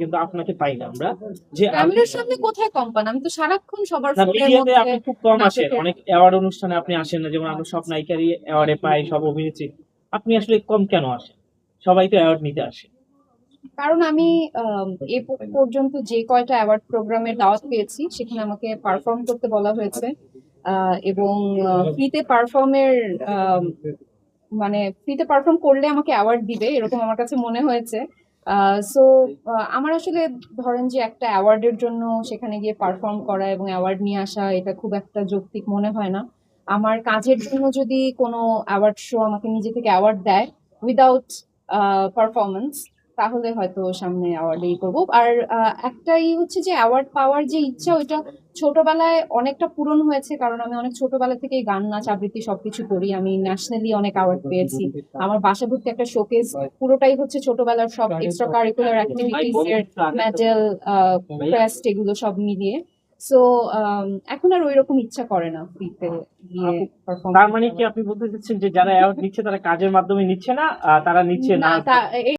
কিন্তু আপনাকে পাই না আমরা। যে ক্যামেরার সামনে কোথায় কম পান? আমি তো সারাক্ষণ সবার না মিডিয়াতে আপনি খুব কম আসেন। অনেক অ্যাওয়ার্ড অনুষ্ঠানে আপনি আসেন না যেমন আমরা সব নায়িকারই অ্যাওয়ার্ডে পাই সব অভিনেত্রী। আপনি আসলে কম কেন আসেন? সবাই তো অ্যাওয়ার্ড নিতে আসে। কারণ আমি এ পর্যন্ত যে কয়টা অ্যাওয়ার্ড প্রোগ্রামের দাওয়াত পেয়েছি সেখানে আমাকে পারফর্ম করতে বলা হয়েছে। আহ, এবং ফ্রিতে পারফর্মের মানে ফ্রিতে পারফর্ম করলে আমাকে অ্যাওয়ার্ড দিবে এরকম আমার কাছে মনে হয়েছে। সো আমার আসলে ধরেন যে একটা অ্যাওয়ার্ডের জন্য সেখানে গিয়ে পারফর্ম করা এবং অ্যাওয়ার্ড নিয়ে আসা, এটা খুব একটা যৌক্তিক মনে হয় না। আমার কাজের জন্য যদি কোনো অ্যাওয়ার্ড শো আমাকে নিজে থেকে অ্যাওয়ার্ড দেয় উইদাউট পারফরমেন্স তাহলে হয়তো সামনে অ্যাওয়ার্ডেই করব। আর আহ, একটাই হচ্ছে যে অ্যাওয়ার্ড পাওয়ার যে ইচ্ছা ওইটা ছোটবেলায় অনেকটা পূরণ হয়েছে। কারণ আমি অনেক ছোটবেলা থেকে গান নাচ আবৃত্তি সবকিছু করি। আমি ন্যাশনালি অনেক অ্যাওয়ার্ড পেয়েছি। আমার বাসা ভর্তি একটা শোকেস পুরোটাই হচ্ছে ছোটবেলার সব এক্সট্রা কারিকুলার অ্যাক্টিভিটিস এর মেডেল ক্রেস্ট এগুলো সব মিলিয়ে। সো এখন আর ওইরকম ইচ্ছা করে না ফ্রিতে তার মানে কি আপনি বলতে চাচ্ছেন যে যারা অ্যাওয়ার্ড নিচ্ছে তারা কাজের মাধ্যমে নিচ্ছে না তারা নিচ্ছে না